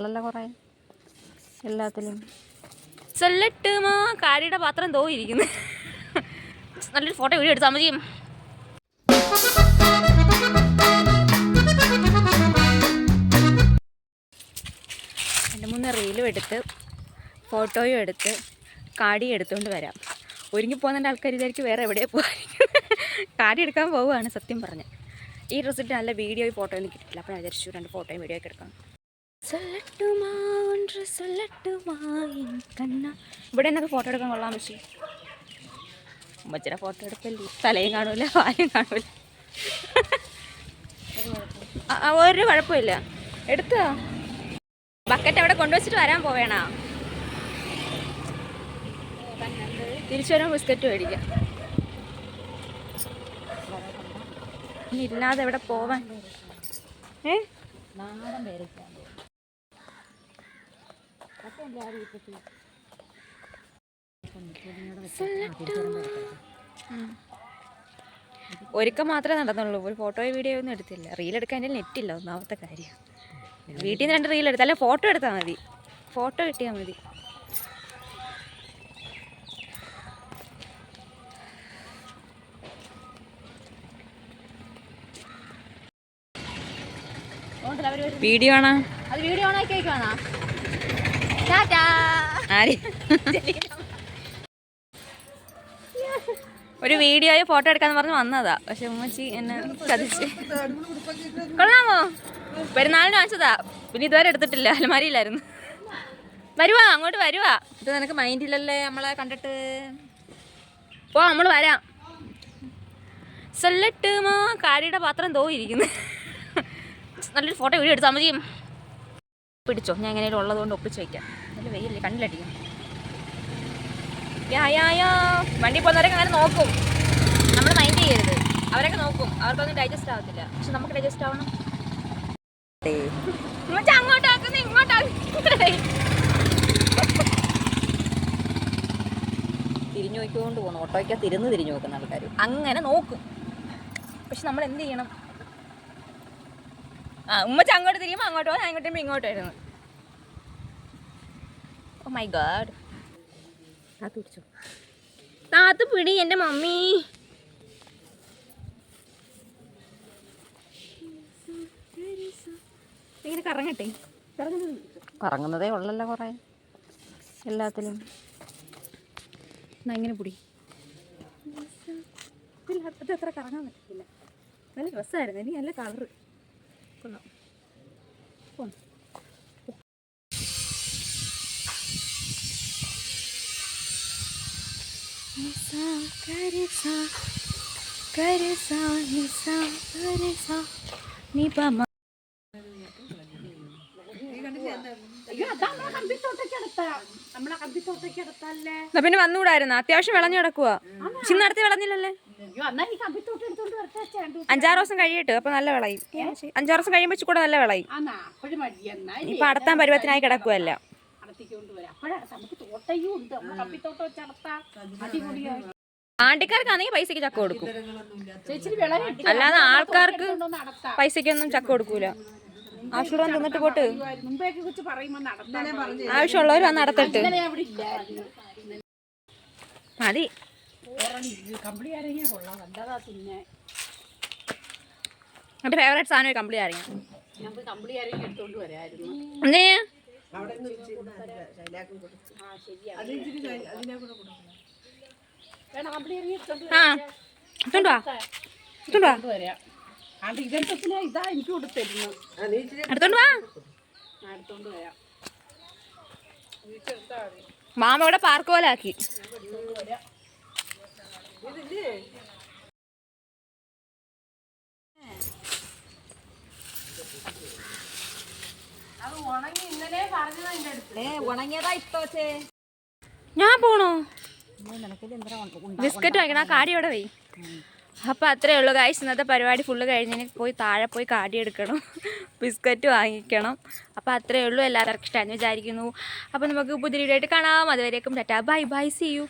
ഉള്ളല്ലോ കുറേ. എല്ലാത്തിലും. സെല്ലട്ട് മാ കാരിയുടെ പാത്രം തോയിരിക്കുന്നു നല്ലൊരു ഫോട്ടോ വീഡിയോ എടുത്താൽ മതി. രണ്ട് മൂന്ന് റീലും എടുത്ത് ഫോട്ടോയും എടുത്ത് കാടിയും എടുത്തുകൊണ്ട് വരാം. ഒരുങ്ങി പോകുന്ന ആൾക്കാർ വിചാരിക്കും വേറെ എവിടെ പോകാൻ കാടി എടുക്കാൻ പോവുകയാണ് സത്യം പറഞ്ഞ്. ഈ ഡ്രസ്സിട്ട് നല്ല വീഡിയോയും ഫോട്ടോയൊന്നും കിട്ടില്ല അപ്പോൾ ഞാൻ വിചാരിച്ചു രണ്ട് ഫോട്ടോയും വീഡിയോ ഒക്കെ എടുക്കാം சொல்லட்டுமா ஒன்று சொல்லட்டுமா என் കണ്ണ ഇവിടെ എന്നൊക്കെ ഫോട്ടോ എടുക്കാൻ കൊള്ളാൻ പക്ഷേ ഉമ്മച്ചിയുടെ ഫോട്ടോ എടുക്കല്ലേ തലയും കാണൂല വാലും കാണൂല ആ, ആ, ഒരു കുഴപ്പമില്ല എടുത്തോ ബക്കറ്റ് അവിടെ കൊണ്ടുവച്ചിട്ട് വരാൻ പോവേണ തിരിച്ചു വരാൻ ബിസ്ക്കറ്റ് മേടിക്കാം ഇനി ഇല്ലാതെ എവിടെ പോവാൻ ഏ നാടൻ പേരയ്ക്കാണ് ഒരുക്കം മാത്രമേ നടന്നുള്ളൂ. ഒരു ഫോട്ടോയോ വീഡിയോ ഒന്നും എടുത്തില്ല. റീൽ എടുക്കാൻ എന്റെ നെറ്റില്ല ഒന്നാമത്തെ കാര്യം. വീട്ടിൽ നിന്ന് രണ്ട് റീൽ എടുത്താൽ അല്ലെ ഫോട്ടോ എടുത്താൽ മതി. ഫോട്ടോ കിട്ടിയാൽ മതി. വീഡിയോ ആണോ? അത് വീഡിയോ ഓണാക്കി വയ്ക്കുവാണോ ഒരു വീഡിയോയോ ഫോട്ടോ എടുക്കാന്ന് പറഞ്ഞ് വന്നതാ. പക്ഷെ ഉമ്മച്ചി എന്നെ ചതിച്ച്. കൊള്ളാമോ? പെരുന്നാളിന് വാങ്ങിച്ചതാ. പിന്നെ ഇതുവരെ എടുത്തിട്ടില്ല. അലമാരിയില്ലായിരുന്നു വരുവാ അങ്ങോട്ട് വരുവാ. ഇത് നിനക്ക് മൈൻഡില്ലല്ലേ നമ്മളെ കണ്ടിട്ട്? പോ നമ്മൾ വരാം. സെല്ലിട്ട് കാടിയുടെ കാരിയുടെ പാത്രം തോ ഇരിക്കുന്നു. നല്ലൊരു ഫോട്ടോ വീഡിയോ എടുത്താൽ മതി പിടിച്ചോ? ഞാൻ എങ്ങനെയും ഉള്ളതുകൊണ്ട് ഒപ്പിച്ച് വയ്ക്കാം നല്ല വെയിലല്ലേ കണ്ണിലടിക്കും യാ യാ യാ. വണ്ടി പോകുന്നവരൊക്കെ അങ്ങനെ നോക്കും. നമ്മൾ മൈൻഡ് ചെയ്യരുത്. അവരൊക്കെ നോക്കും. അവർക്കൊന്നും ഡൈജസ്റ്റ് ആവത്തില്ല. പക്ഷെ നമുക്ക് ഡൈജസ്റ്റ് ആവണം. അങ്ങോട്ടാക്കുന്നു ഇങ്ങോട്ടാക്കുന്നു തിരിഞ്ഞു നോക്കിക്കൊണ്ട് പോകണം ഓട്ടോയ്ക്കാ തിരുന്ന് തിരിഞ്ഞു നോക്കുന്ന ആൾക്കാർ അങ്ങനെ നോക്കും. പക്ഷെ നമ്മൾ എന്ത് ചെയ്യണം? ആ ഉമ്മച്ച അങ്ങോട്ട് തിരിയുമ്പോൾ അങ്ങോട്ട് പോകും ഞാൻ ഇങ്ങോട്ട് വരുമ്പോൾ ഇങ്ങോട്ട് വരുന്നു. ഓ മൈ ഗാഡ് ആ പിടിച്ചോ താത്ത് പിടി എന്റെ മമ്മി. ഇങ്ങനെ കറങ്ങട്ടെ. കറങ്ങുന്നതേ ഉള്ളല്ലോ കുറേ. എല്ലാത്തിലും. എന്നാ ഇങ്ങനെ പിടി. അത് അത്ര കറങ്ങാൻ പറ്റത്തില്ല. നല്ല രസമായിരുന്നു എനിക്ക് നല്ല കളറ് കൊള്ളാം. നിസാ കരസാ കരസാ നിസാ കരസാ നിപമ എന്നാ പിന്നെ വന്നുകൂടായിരുന്നു അത്യാവശ്യം വിളഞ്ഞു കിടക്കുക പക്ഷെ നടത്തി വിളഞ്ഞില്ലല്ലേ? അഞ്ചാറ് ദിവസം കഴിയട്ടെ. അപ്പൊ നല്ല വിളയും. അഞ്ചാറ് ദിവസം കഴിയുമ്പോൾ കൂടെ നല്ല വിളയും. ഇപ്പൊ അടുത്താൻ പരുവത്തിനായി കിടക്കുവല്ല. ആണ്ടിക്കാർക്കാണെങ്കിൽ പൈസക്ക് ചക്ക കൊടുക്കും. അല്ലാതെ ആൾക്കാർക്ക് പൈസക്കൊന്നും ചക്ക കൊടുക്കൂല. ആവശ്യമുള്ളവൻ തിന്നിട്ട് പോട്ട്. ആവശ്യമുള്ളവർ വന്ന് നടത്തിട്ട്. മതി. എന്റെ ഫേവറേറ്റ് സാധനം കമ്പിളി അറിയാം കമ്പിളി ആ എടുത്തോണ്ട് വാ. എടുത്തോണ്ട് വാ. ഇതാ എനിക്ക് കൊടുത്തിരുന്നു അടുത്തോണ്ട് വാ. മാമ ഇവിടെ പാർക്ക് പോലെ ആക്കി. ഞാൻ പോണോ. ബിസ്ക്കറ്റ് വാങ്ങിക്കണം. ആ കാടി അവിടെ പോയി അപ്പം അത്രേ ഉള്ളൂ കാഴ്ച ഇന്നത്തെ പരിപാടി ഫുള്ള് കഴിഞ്ഞതിന് പോയി താഴെ പോയി കാടി എടുക്കണം. ബിസ്ക്കറ്റ് വാങ്ങിക്കണം. അപ്പൊ അത്രേ ഉള്ളൂ. എല്ലാവർക്കും ഇഷ്ടമാണെന്ന് വിചാരിക്കുന്നു. അപ്പൊ നമുക്ക് പുതിയ വീഡിയോ ആയിട്ട് കാണാം. അതുവരേക്കും tata. Bye bye. See you